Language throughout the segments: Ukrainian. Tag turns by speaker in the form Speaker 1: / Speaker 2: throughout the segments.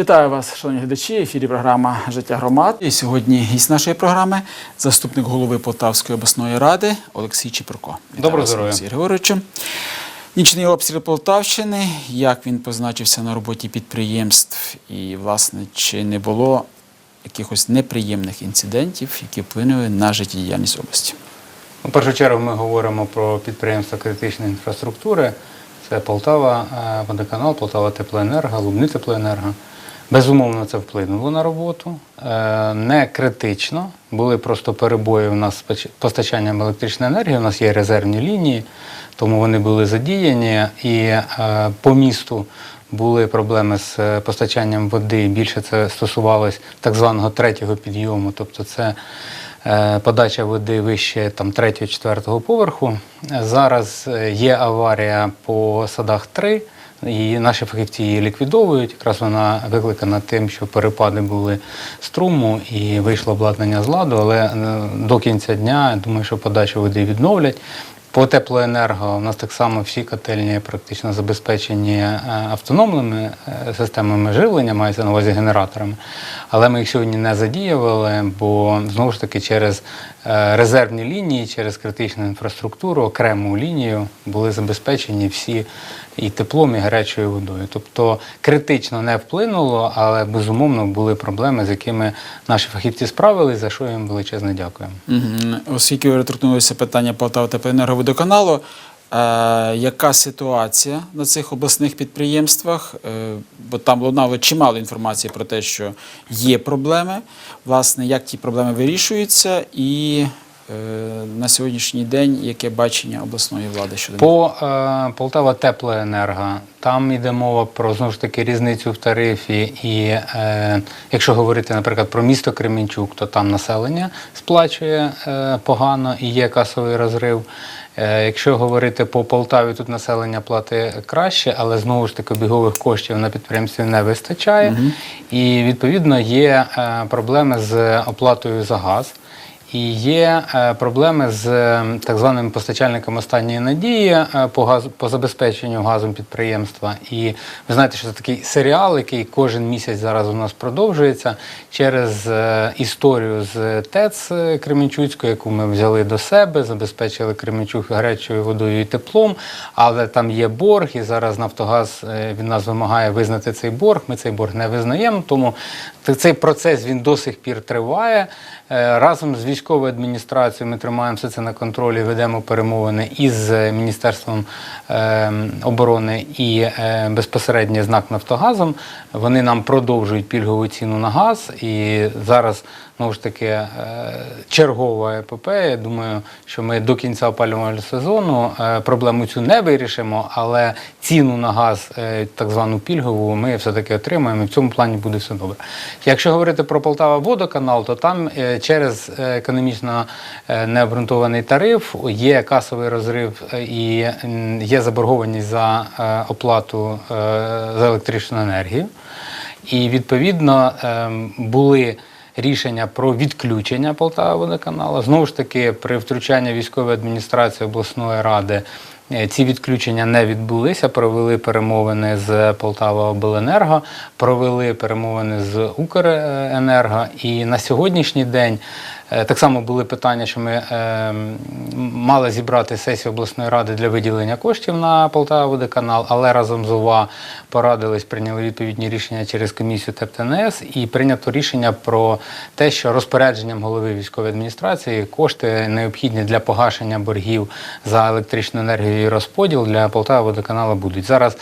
Speaker 1: Вітаю вас, шановні глядачі. Ефірі програма Життя громад. І сьогодні гість нашої програми заступник голови Полтавської обласної ради Олексій Чепурко. Вітаю
Speaker 2: Доброго здоров'я.
Speaker 1: Олексій Григоровичу. Нічний обстріл Полтавщини. Як він позначився на роботі підприємств, і, власне, чи не було якихось неприємних інцидентів, які вплинули на життєдіяльність області?
Speaker 2: У першу чергу ми говоримо про підприємства критичної інфраструктури. Це Полтава е, водоканал, Полтава Теплоенерго, Лубни Теплоенерго. Безумовно, це вплинуло на роботу. Е, Не критично. Були просто перебої у нас з постачанням електричної енергії. У нас є резервні лінії, тому вони були задіяні. І е, по місту були проблеми з е, постачанням води. Більше це стосувалось так званого третього підйому, тобто це подача води вище там, третього, четвертого поверху. Зараз є аварія по садах 3, і наші фахівці її ліквідовують. Якраз вона викликана тим, що перепади були струму і вийшло обладнання з ладу, але е, до кінця дня я думаю, що подачу води відновлять. По теплоенерго у нас так само всі котельні практично забезпечені е, автономними е, системами живлення, мається на увазі генераторами. Але ми їх сьогодні не задіювали, бо знову ж таки через резервні лінії, через критичну інфраструктуру, окрему лінію були забезпечені всі і теплом, і гарячою водою. Тобто критично не вплинуло, але безумовно були проблеми, з якими наші фахівці справились, за що їм величезне дякуємо.
Speaker 1: Угу. Оскільки ви торкнулися питання Полтава теплоенерговодоканалу, е, яка ситуація на цих обласних підприємствах? Е, бо там лунало чимало інформації про те, що є проблеми. Власне, як ті проблеми вирішуються, і е, на сьогоднішній день яке бачення обласної влади щодо?
Speaker 2: По е, Полтава Теплоенерго там йде мова про знову ж таки різницю в тарифі. І е, якщо говорити, наприклад, про місто Кременчук, то там населення сплачує е, погано і є касовий розрив. Е, Якщо говорити по Полтаві, тут населення платить краще, але знову ж таки бігових коштів на підприємстві не вистачає. І відповідно є е, проблеми з оплатою за газ. І є е, проблеми з е, так званими постачальниками останньої надії е, по газу по забезпеченню газом підприємства. І ви знаєте, що це такий серіал, який кожен місяць зараз у нас продовжується через історію з ТЕЦ Кременчуцької, яку ми взяли до себе, забезпечили Кременчук гарячою водою і теплом. Але там є борг, і зараз Нафтогаз від нас вимагає визнати цей борг. Ми цей борг не визнаємо, тому цей процес він до сих пір триває. Е, Разом з військовою адміністрацією ми тримаємо все це на контролі, ведемо перемовини із е, Міністерством е, оборони і е, безпосередньо з НАК Нафтогазом. Вони нам продовжують пільгову ціну на газ. І зараз знову ж таки е, чергова епопея. Думаю, що ми до кінця опалювального сезону е, проблему цю не вирішимо, але ціну на газ, е, так звану пільгову, ми все-таки отримаємо. І в цьому плані буде все добре. Якщо говорити про Полтава водоканал, то там через економічно необґрунтований тариф є касовий розрив і є заборгованість за оплату за електричну енергію. І відповідно ем, були рішення про відключення Полтава водоканала. Знову ж таки, при втручанні військової адміністрації обласної ради. е, Ці відключення не відбулися. Провели перемовини з Полтава Обленерго, провели перемовини з Укренерго. І на сьогоднішній день так само були питання, що ми е, мали зібрати сесію обласної ради для виділення коштів на Полтава водоканал, але разом з ОВА порадились, прийняли відповідні рішення через комісію ТЕПТНС і прийнято рішення про те, що розпорядженням голови військової адміністрації кошти необхідні для погашення боргів за електричну енергію і розподіл для Полтава водоканалу будуть зараз.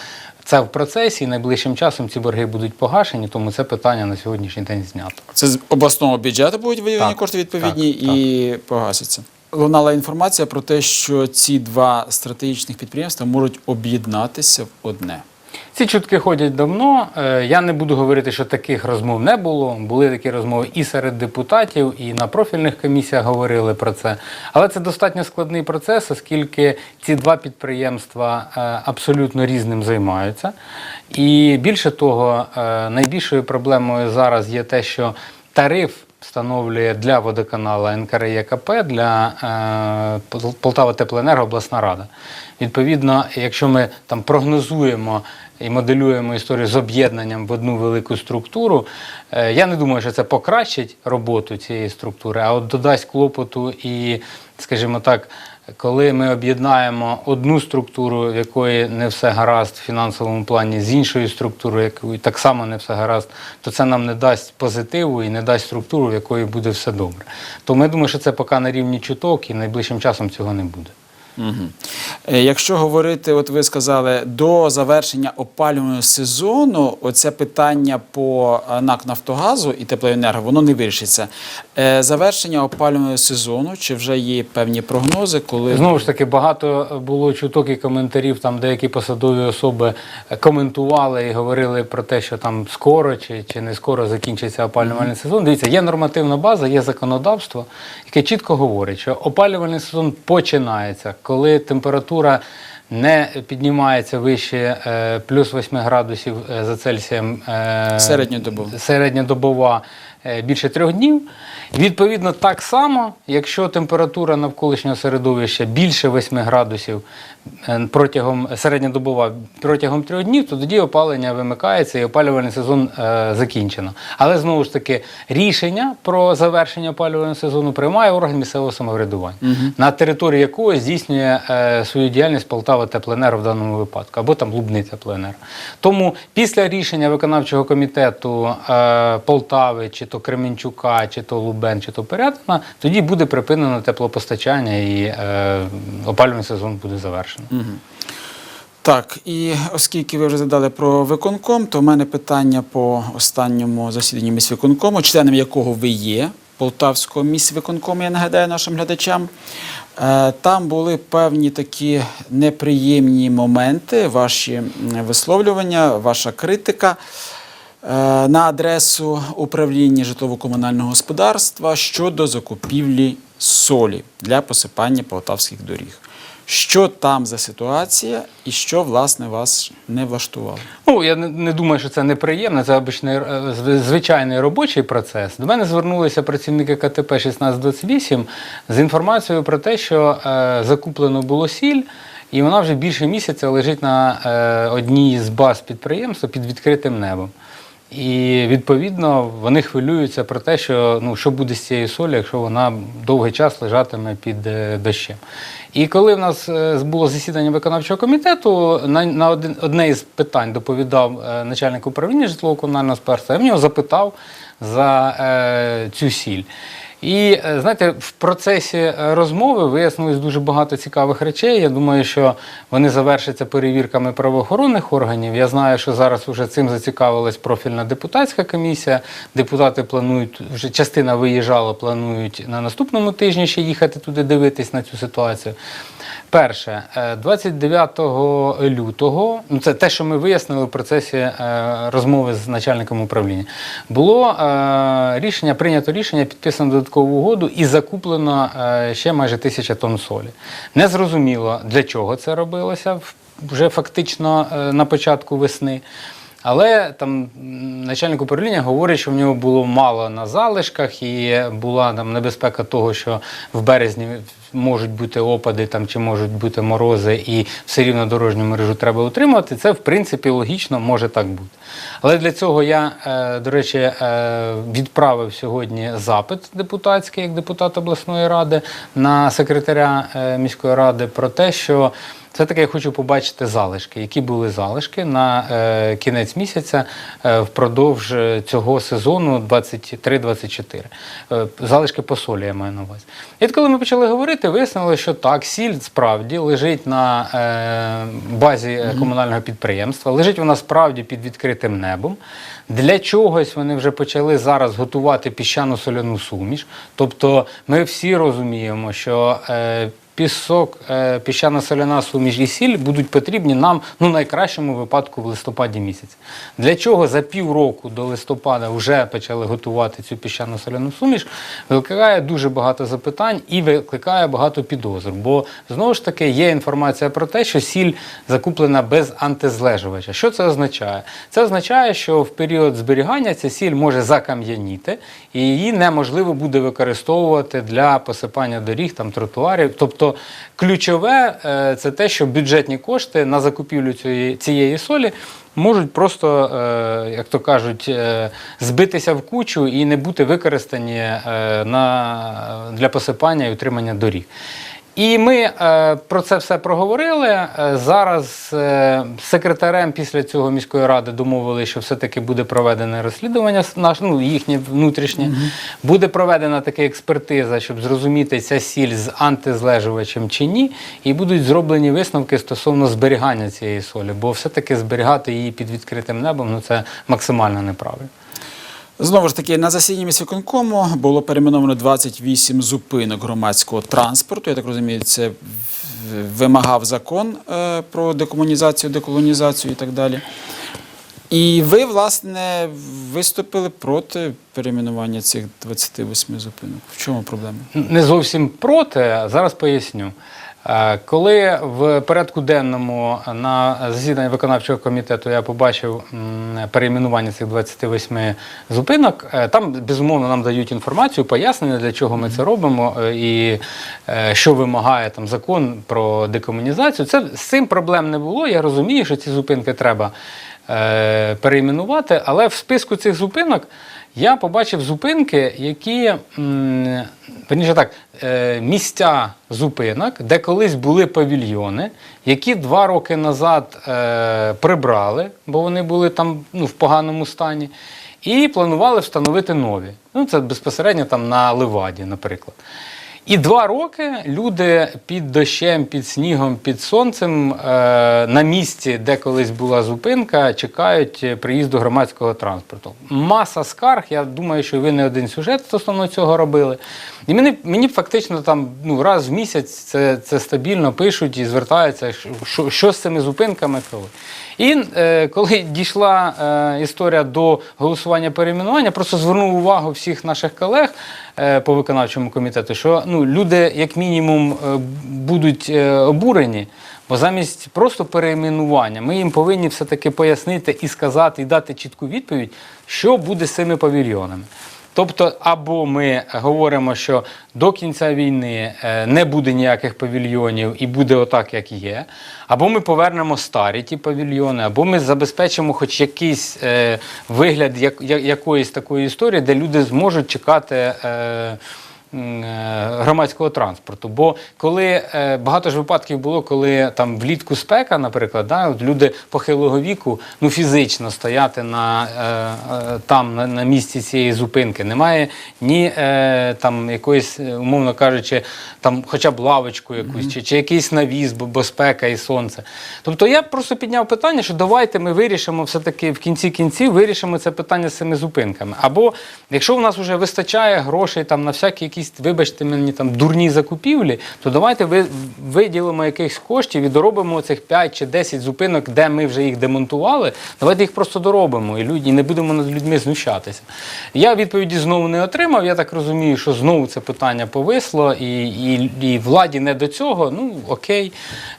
Speaker 2: Це в процесі, і найближчим часом ці борги будуть погашені, тому це питання на сьогоднішній день знято.
Speaker 1: Це з обласного бюджету будуть виділені
Speaker 2: Так,
Speaker 1: кошти відповідні
Speaker 2: так,
Speaker 1: і погасяться. Лунала інформація про те, що ці два стратегічних підприємства можуть об'єднатися в одне.
Speaker 2: Ці чутки ходять давно. Е, Я не буду говорити, що таких розмов не було. Були такі розмови і серед депутатів, і на профільних комісіях говорили про це. Але це достатньо складний процес, оскільки ці два підприємства е, абсолютно різним займаються. І більше того, е, найбільшою проблемою зараз є те, що тариф. Встановлює для водоканала НКРЄКП для е, Пол- Полтава Теплоенерго обласна рада. Відповідно, якщо ми там прогнозуємо і моделюємо історію з об'єднанням в одну велику структуру. Е, Я не думаю, що це покращить роботу цієї структури, а от додасть клопоту і, скажімо так, коли ми об'єднаємо одну структуру, в якої не все гаразд в фінансовому плані, з іншою структурою, якої так само не все гаразд, то це нам не дасть позитиву і не дасть структуру, в якої буде все добре. То ми думаємо, що це поки на рівні чуток, і найближчим часом цього не буде.
Speaker 1: Угу. Якщо говорити, от ви сказали, до завершення опалювального сезону, оце питання по е, НАК Нафтогазу і теплоенерго, воно не вирішиться. Е, Завершення опалювального сезону, чи вже є певні прогнози, коли
Speaker 2: Знову ж таки, багато було чуток і коментарів. Там деякі посадові особи коментували і говорили про те, що там скоро чи, чи не скоро закінчиться опалювальний сезон. Дивіться, є нормативна база, є законодавство, яке чітко говорить, що опалювальний сезон починається, коли температура. Не піднімається вище е, плюс 8 градусів е, за Цельсієм е, середньодобова е, більше трьох днів. Відповідно, так само, якщо температура навколишнього середовища більше 8 градусів протягом середньодобова протягом трьох днів, то тоді опалення вимикається і опалювальний сезон е, закінчено. Але знову ж таки, рішення про завершення опалювального сезону приймає орган місцевого самоврядування, на території якого здійснює е, свою діяльність Полтава Теплоенерго в даному випадку, або там Лубни Теплоенерго. Тому після рішення виконавчого комітету е, Полтави, чи то Кременчука, чи то Лубен, чи то Порятина, тоді буде припинено теплопостачання і е, опалювальний сезон буде завершено.
Speaker 1: Так, і оскільки ви вже задали про виконком, то в мене питання по останньому засіданні міськвиконкому, членом якого ви є, Полтавського міськвиконкому, я нагадаю нашим глядачам. Е, Там були певні такі неприємні моменти, ваші висловлювання, ваша критика е, на адресу управління житлово-комунального господарства щодо закупівлі солі для посипання полтавських доріг. Що там за ситуація і що, власне, вас не влаштувало?
Speaker 2: Ну, я не, думаю, що це неприємно, це обичний, е, звичайний робочий процес. До мене звернулися працівники КТП 1628 з інформацією про те, що е, закуплено було сіль, і вона вже більше місяця лежить на е, одній з баз підприємства під відкритим небом. І відповідно вони хвилюються про те, що ну що буде з цією солі, якщо вона довгий час лежатиме під е, дощем. І коли в нас е, було засідання виконавчого комітету, на, на один, одне із питань доповідав е, начальник управління житлово-комунального господарства, я в нього запитав за е, цю сіль. І е, знаєте, в процесі е, розмови вияснилось дуже багато цікавих речей. Я думаю, що вони завершаться перевірками правоохоронних органів. Я знаю, що зараз вже цим зацікавилась профільна депутатська комісія. Депутати планують вже частина виїжджала, планують на наступному тижні ще їхати туди дивитись на цю ситуацію. Перше, е, 29 лютого, ну це те, що ми вияснили в процесі е, розмови з начальником управління, було е, рішення, прийнято рішення, підписано додаткову угоду і закуплено е, ще майже тисяча тонн солі. Незрозуміло, для чого це робилося вже фактично е, на початку весни. Але там начальник управління говорить, що в нього було мало на залишках, і була там небезпека того, що в березні можуть бути опади там чи можуть бути морози, і все рівно дорожню мережу треба утримувати. Це в принципі логічно може так бути. Але для цього я, е, до речі, е, відправив сьогодні запит депутатський як депутат обласної ради на секретаря е, міської ради про те, що все-таки я хочу побачити залишки, які були залишки на е, кінець місяця е, впродовж е, цього сезону 23-24. Е, залишки по солі я маю на увазі. І от коли ми почали говорити, вияснили, що так, сіль справді лежить на е, базі е, комунального підприємства, лежить вона справді під відкритим небом. Для чогось вони вже почали зараз готувати піщано-соляну суміш. Тобто ми всі розуміємо, що е, пісок, е, піщано-соляна суміш і сіль будуть потрібні нам ну, найкращому випадку в листопаді місяці. Для чого за півроку до листопада вже почали готувати цю піщано-соляну суміш, викликає дуже багато запитань і викликає багато підозр. Бо знову ж таки є інформація про те, що сіль закуплена без антизлежувача. Що це означає? Це означає, що в період зберігання ця сіль може закам'яніти, і її неможливо буде використовувати для посипання доріг, там тротуарів. Тобто Тобто ключове е, це те, що бюджетні кошти на закупівлю цієї, цієї солі можуть просто, е, як то кажуть, е, збитися в кучу і не бути використані на, для посипання і утримання доріг. І ми е, про це все проговорили. Е, зараз е, секретарем після цього міської ради домовили, що все-таки буде проведене розслідування наш, ну, їхнє внутрішнє. Буде проведена така експертиза, щоб зрозуміти, ця сіль з антизлежувачем чи ні. І будуть зроблені висновки стосовно зберігання цієї солі, бо все-таки зберігати її під відкритим небом ну, це максимально неправильно.
Speaker 1: Знову ж таки, на засіданні міськвиконкому було перейменовано 28 зупинок громадського транспорту. Я так розумію, це вимагав закон е, про декомунізацію, деколонізацію і так далі. І ви, власне, виступили проти перейменування цих 28 зупинок. В чому проблема?
Speaker 2: не зовсім проти. а Зараз поясню. Е, Коли в порядку денному на засіданні виконавчого комітету я побачив перейменування цих 28 зупинок, е, там безумовно нам дають інформацію, пояснення, для чого ми це робимо, е, і що вимагає там закон про декомунізацію. Це з цим проблем не було. Я розумію, що ці зупинки треба перейменувати, але в списку цих зупинок я побачив зупинки, які верніше так, е, місця зупинок, де колись були павільйони, які два роки назад е, прибрали, бо вони були там ну, в поганому стані, і планували встановити нові. Ну, це безпосередньо там на Леваді, наприклад. І два роки люди під дощем, під снігом, під сонцем е, на місці, де колись була зупинка, чекають приїзду громадського транспорту. Маса скарг. Я думаю, що ви не один сюжет стосовно цього робили. І мені, мені фактично там ну, раз в місяць це, це стабільно пишуть і звертаються, що, що з цими зупинками коли. І е, коли дійшла е, історія до голосування перейменування, просто звернув увагу всіх наших колег е, по виконавчому комітету, що ну, люди, як мінімум, е, будуть е, обурені, бо замість просто перейменування ми їм повинні все-таки пояснити і сказати, і дати чітку відповідь, що буде з цими павільйонами. Тобто, або ми говоримо, що до кінця війни е, не буде ніяких павільйонів і буде отак, як є, або ми повернемо старі ті павільйони, або ми забезпечимо хоч якийсь вигляд як, якоїсь такої історії, де люди зможуть чекати. Е, Громадського транспорту. Бо коли е, багато ж випадків було, коли там влітку спека, наприклад, да, от люди похилого віку ну, фізично стояти на, е, там, на, на місці цієї зупинки. Немає ні там якоїсь, умовно кажучи, там хоча б лавочку якусь, чи, чи якийсь навіс, бо, бо спека і сонце. Тобто я просто підняв питання, що давайте ми вирішимо все-таки в кінці кінців вирішимо це питання з цими зупинками. Або якщо в нас вже вистачає грошей там на всякі якісь, вибачте мені, там дурні закупівлі, то давайте ви, виділимо якихось коштів і доробимо цих 5 чи 10 зупинок, де ми вже їх демонтували. Давайте їх просто доробимо і люди і не будемо над людьми знущатися. Я відповіді знову не отримав. Я так розумію, що знову це питання повисло, і, і, і владі не до цього. Ну окей.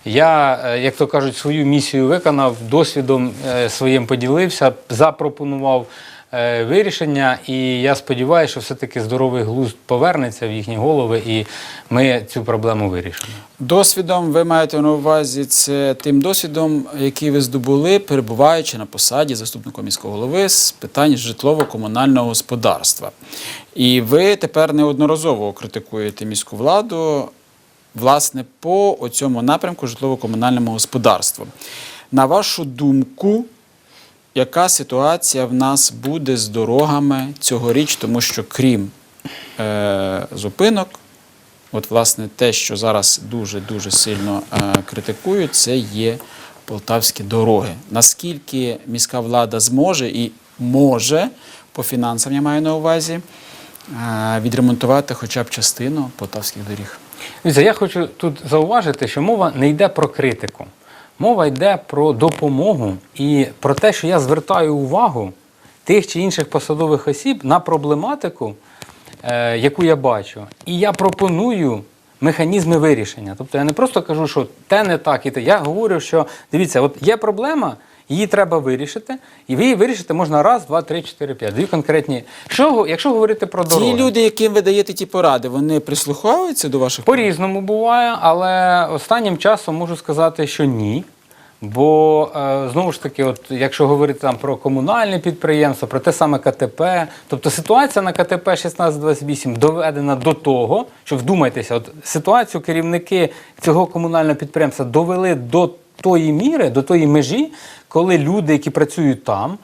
Speaker 2: Я, е, як то кажуть, свою місію виконав, досвідом е, своїм поділився, запропонував вирішення, і я сподіваюся, що все-таки здоровий глузд повернеться в їхні голови, і ми цю проблему вирішимо.
Speaker 1: Досвідом ви маєте на увазі це тим досвідом, який ви здобули, перебуваючи на посаді заступника міського голови з питань житлово-комунального господарства. І ви тепер неодноразово критикуєте міську владу, власне, по цьому напрямку житлово-комунальному господарству. На вашу думку, яка ситуація в нас буде з дорогами цьогоріч, тому що крім е, зупинок, От, власне, те, що зараз дуже-дуже сильно е, критикують, це є полтавські дороги. Наскільки міська влада зможе і може, по фінансам я маю на увазі, е, відремонтувати хоча б частину полтавських доріг?
Speaker 2: Я хочу тут зауважити, що мова не йде про критику. Мова йде про допомогу і про те, що я звертаю увагу тих чи інших посадових осіб на проблематику, е, яку я бачу. І я пропоную механізми вирішення. Тобто я не просто кажу, що те не так і те. Я говорю, що дивіться, от є проблема. Її треба вирішити, і ви її вирішити можна раз, два, три, чотири, п'ять. Дві конкретні. Що, якщо говорити про дороги,
Speaker 1: Ті люди, яким ви даєте ті поради, вони прислухаються до ваших
Speaker 2: по-різному буває, але останнім часом можу сказати, що ні. Бо е, знову ж таки, от якщо говорити там про комунальне підприємство, про те саме КТП, тобто ситуація на КТП 1628 доведена до того, що вдумайтеся, от ситуацію керівники цього комунального підприємства довели до тої міри, до тої межі, коли люди, які працюють там,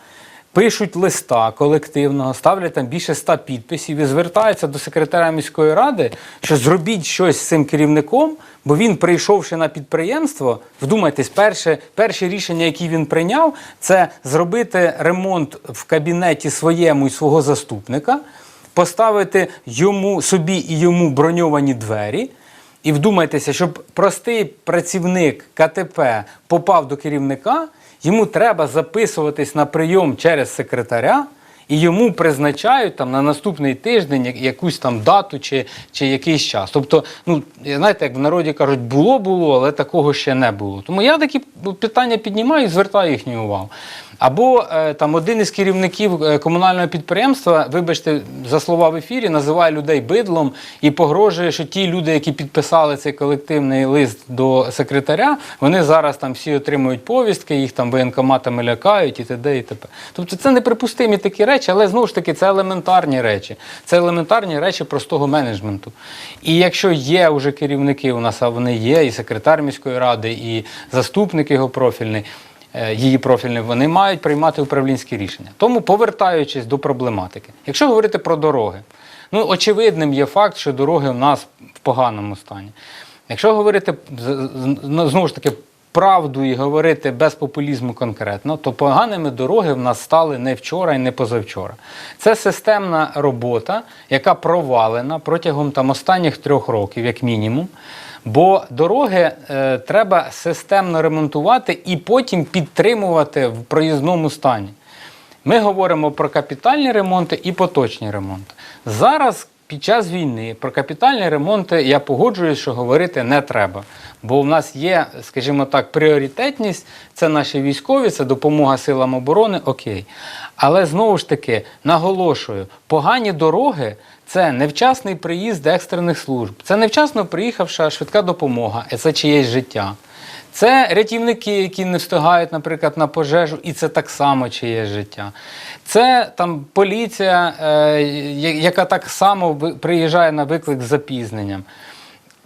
Speaker 2: пишуть листа колективного, ставлять там більше ста підписів і звертаються до секретаря міської ради, що зробіть щось з цим керівником, бо він, прийшовши на підприємство, вдумайтесь, перше, перше рішення, яке він прийняв, це зробити ремонт в кабінеті своєму і свого заступника, поставити йому собі і йому броньовані двері. І вдумайтеся, щоб простий працівник КТП попав до керівника, йому треба записуватись на прийом через секретаря, і йому призначають там на наступний тиждень якусь там дату чи, чи якийсь час. Тобто, ну знаєте, як в народі кажуть, було було, але такого ще не було. Тому я такі питання піднімаю і звертаю їхню увагу. Або е, там один із керівників е, комунального підприємства, вибачте, за слова в ефірі, називає людей бидлом і погрожує, що ті люди, які підписали цей колективний лист до секретаря, вони зараз там всі отримують повістки, їх там воєнкоматами лякають і т.д. і т.п. Тобто це неприпустимі такі речі, але знову ж таки це елементарні речі. Це елементарні речі простого менеджменту. І якщо є вже керівники у нас, а вони є, і секретар міської ради, і заступник його профільний. Е, Її профільний, вони мають приймати управлінські рішення. Тому, повертаючись до проблематики, якщо говорити про дороги, ну очевидним є факт, що дороги у нас в поганому стані. Якщо говорити ну, знову ж таки правду і говорити без популізму конкретно, то поганими дороги в нас стали не вчора і не позавчора. Це системна робота, яка провалена протягом там останніх трьох років, як мінімум. Бо дороги е, треба системно ремонтувати і потім підтримувати в проїзному стані. Ми говоримо про капітальні ремонти і поточні ремонти. Зараз під час війни про капітальні ремонти я погоджуюсь, що говорити не треба. Бо в нас є, скажімо так, пріоритетність, це наші військові, це допомога силам оборони, окей. Але знову ж таки наголошую, погані дороги це невчасний приїзд екстрених служб, це невчасно приїхавша швидка допомога, це чиєсь життя. Це рятівники, які не встигають, наприклад, на пожежу, і це так само чиє життя. Це там поліція, е, яка так само приїжджає на виклик з запізненням.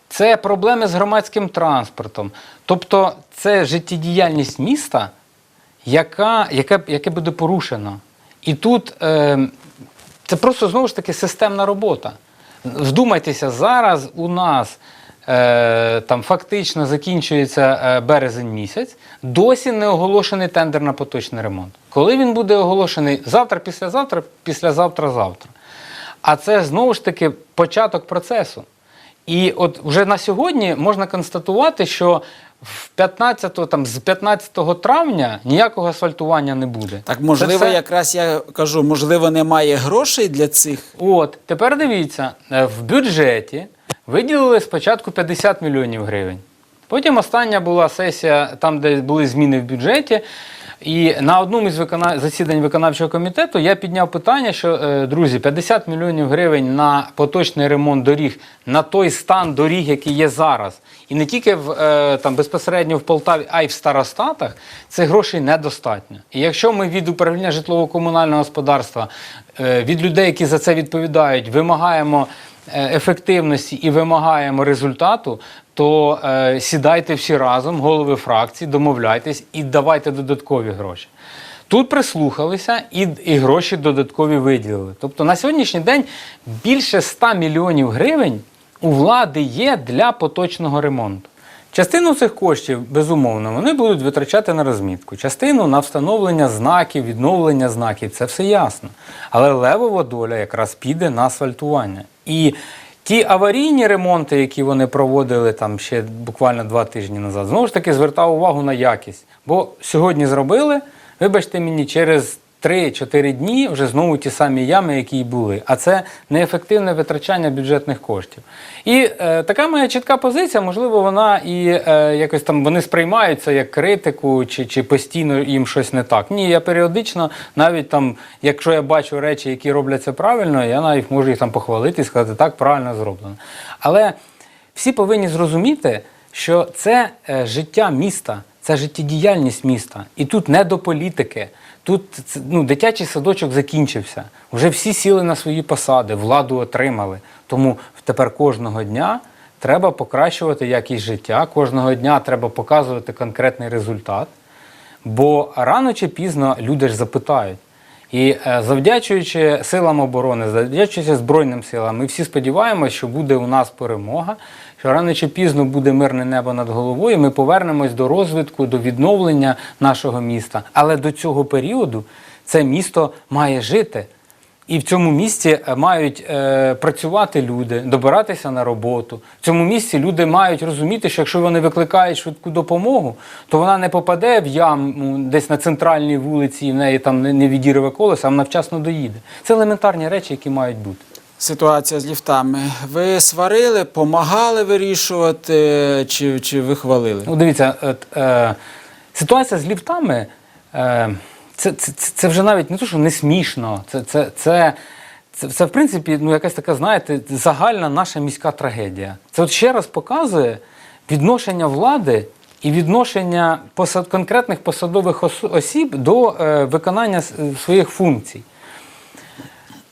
Speaker 2: Це проблеми з громадським транспортом. Тобто це життєдіяльність міста, яка, яке, яке буде порушено. І тут е, це просто знову ж таки системна робота. Вдумайтеся, зараз у нас е, там фактично закінчується е, березень місяць, досі не оголошений тендер на поточний ремонт. Коли він буде оголошений завтра, післязавтра, післязавтра, завтра. А це знову ж таки початок процесу. І от вже на сьогодні можна констатувати, що в 15, там, з 15 травня ніякого асфальтування не буде.
Speaker 1: Так, можливо,
Speaker 2: все-
Speaker 1: якраз я кажу, можливо, немає грошей для цих.
Speaker 2: От, тепер дивіться, е, в бюджеті виділили спочатку 50 мільйонів гривень. Потім остання була сесія, там, де були зміни в бюджеті. І на одному із викона... засідань виконавчого комітету я підняв питання, що, е, друзі, 50 мільйонів гривень на поточний ремонт доріг, на той стан доріг, який є зараз. І не тільки в, е, там, безпосередньо в Полтаві, а й в старостатах, цих грошей недостатньо. І якщо ми від управління житлово-комунального господарства, е, від людей, які за це відповідають, вимагаємо ефективності і вимагаємо результату, то е, сідайте всі разом, голови фракцій, домовляйтесь і давайте додаткові гроші. Тут прислухалися і, і гроші додаткові виділили. Тобто на сьогоднішній день більше 100 мільйонів гривень у влади є для поточного ремонту. Частину цих коштів, безумовно, вони будуть витрачати на розмітку, частину на встановлення знаків, відновлення знаків це все ясно. Але левова доля якраз піде на асфальтування. І ті аварійні ремонти, які вони проводили там ще буквально два тижні назад, знову ж таки звертав увагу на якість. Бо сьогодні зробили, вибачте мені, через 3-4 дні вже знову ті самі ями, які й були. А це неефективне витрачання бюджетних коштів. І е, така моя чітка позиція, можливо, вона і е, якось там вони сприймаються як критику, чи, чи постійно їм щось не так. Ні, я періодично, навіть там, якщо я бачу речі, які робляться правильно, я навіть можу їх там похвалити і сказати, так, правильно зроблено. Але всі повинні зрозуміти, що це е, життя міста, це життєдіяльність міста. І тут не до політики. Тут ну, дитячий садочок закінчився. Вже всі сіли на свої посади, владу отримали. Тому тепер кожного дня треба покращувати якість життя, кожного дня треба показувати конкретний результат. Бо рано чи пізно люди ж запитають. І е, завдячуючи силам оборони, завдячуючи Збройним силам, ми всі сподіваємося, що буде у нас перемога, що рано чи пізно буде мирне небо над головою. Ми повернемось до розвитку, до відновлення нашого міста. Але до цього періоду це місто має жити. І в цьому місці е, мають е, працювати люди, добиратися на роботу. В цьому місці люди мають розуміти, що якщо вони викликають швидку допомогу, то вона не попаде в яму десь на центральній вулиці і в неї там не, відірве колеса, а вона вчасно доїде. Це елементарні речі, які мають бути.
Speaker 1: Ситуація з ліфтами. Ви сварили, помагали вирішувати, чи, чи ви хвалили?
Speaker 2: Ну, дивіться, от, е, ситуація з ліфтами. Е, це, це, це, вже навіть не то, що не смішно. Це, це, це, це, це в принципі, ну, якась така, знаєте, загальна наша міська трагедія. Це от ще раз показує відношення влади і відношення посад, конкретних посадових ос- осіб до е, виконання своїх функцій.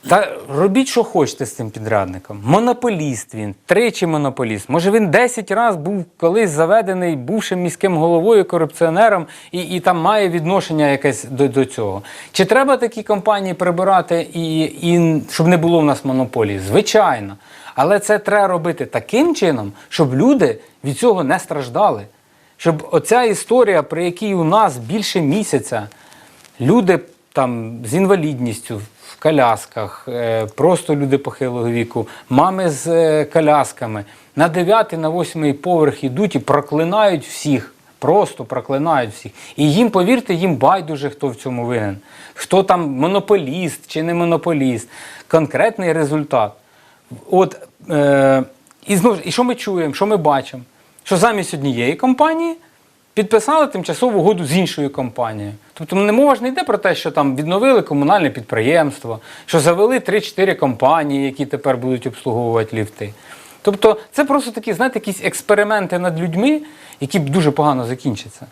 Speaker 2: Та робіть, що хочете з цим підрядником. Монополіст він, тричі монополіст. Може він 10 разів був колись заведений бувшим міським головою, корупціонером, і, і там має відношення якесь до, до цього. Чи треба такі компанії прибирати, і, і щоб не було в нас монополії? Звичайно. Але це треба робити таким чином, щоб люди від цього не страждали. Щоб оця історія, при якій у нас більше місяця люди там з інвалідністю в колясках, е, просто люди похилого віку, мами з е, колясками на 9 на 8 поверх ідуть і проклинають всіх. Просто проклинають всіх. І їм, повірте, їм байдуже, хто в цьому винен. Хто там монополіст чи не монополіст. Конкретний результат. От, е, і, знову, і що ми чуємо, що ми бачимо? Що замість однієї компанії підписали тимчасову угоду з іншою компанією. Тобто ж не йде про те, що там відновили комунальне підприємство, що завели 3-4 компанії, які тепер будуть обслуговувати ліфти. Тобто це просто такі, знаєте, якісь експерименти над людьми, які дуже погано закінчаться.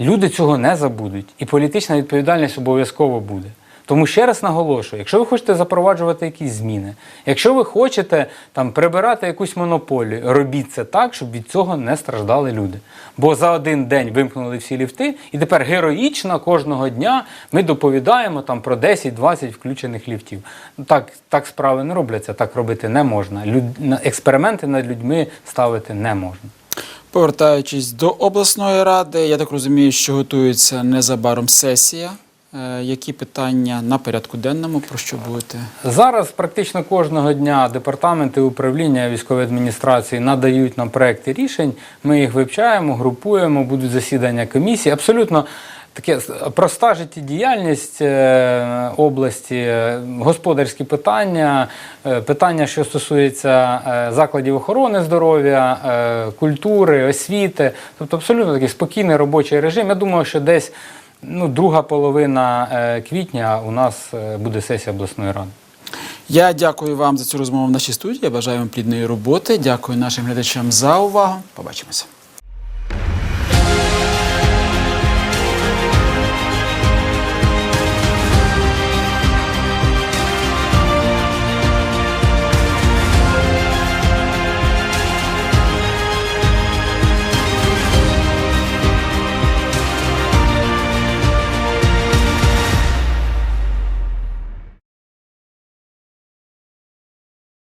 Speaker 2: Люди цього не забудуть, і політична відповідальність обов'язково буде. Тому ще раз наголошую, якщо ви хочете запроваджувати якісь зміни, якщо ви хочете там прибирати якусь монополію, робіть це так, щоб від цього не страждали люди. Бо за один день вимкнули всі ліфти, і тепер героїчно кожного дня ми доповідаємо там про 10-20 включених ліфтів. Так, так справи не робляться, так робити не можна. Люд... Експерименти над людьми ставити не можна.
Speaker 1: Повертаючись до обласної ради, я так розумію, що готується незабаром сесія. Е, Які питання на порядку денному, про що будете?
Speaker 2: Зараз практично кожного дня департаменти управління військової адміністрації надають нам проекти рішень. Ми їх вивчаємо, групуємо, будуть засідання комісії. Абсолютно таке проста життєдіяльність е, області, е, господарські питання, питання, що стосуються закладів охорони здоров'я, культури, освіти. Тобто абсолютно такий спокійний робочий режим. Я думаю, що десь ну, друга половина е, квітня у нас е, буде сесія обласної ради.
Speaker 1: Я дякую вам за цю розмову в нашій студії. Бажаю вам плідної роботи. Дякую нашим глядачам за увагу. Побачимося.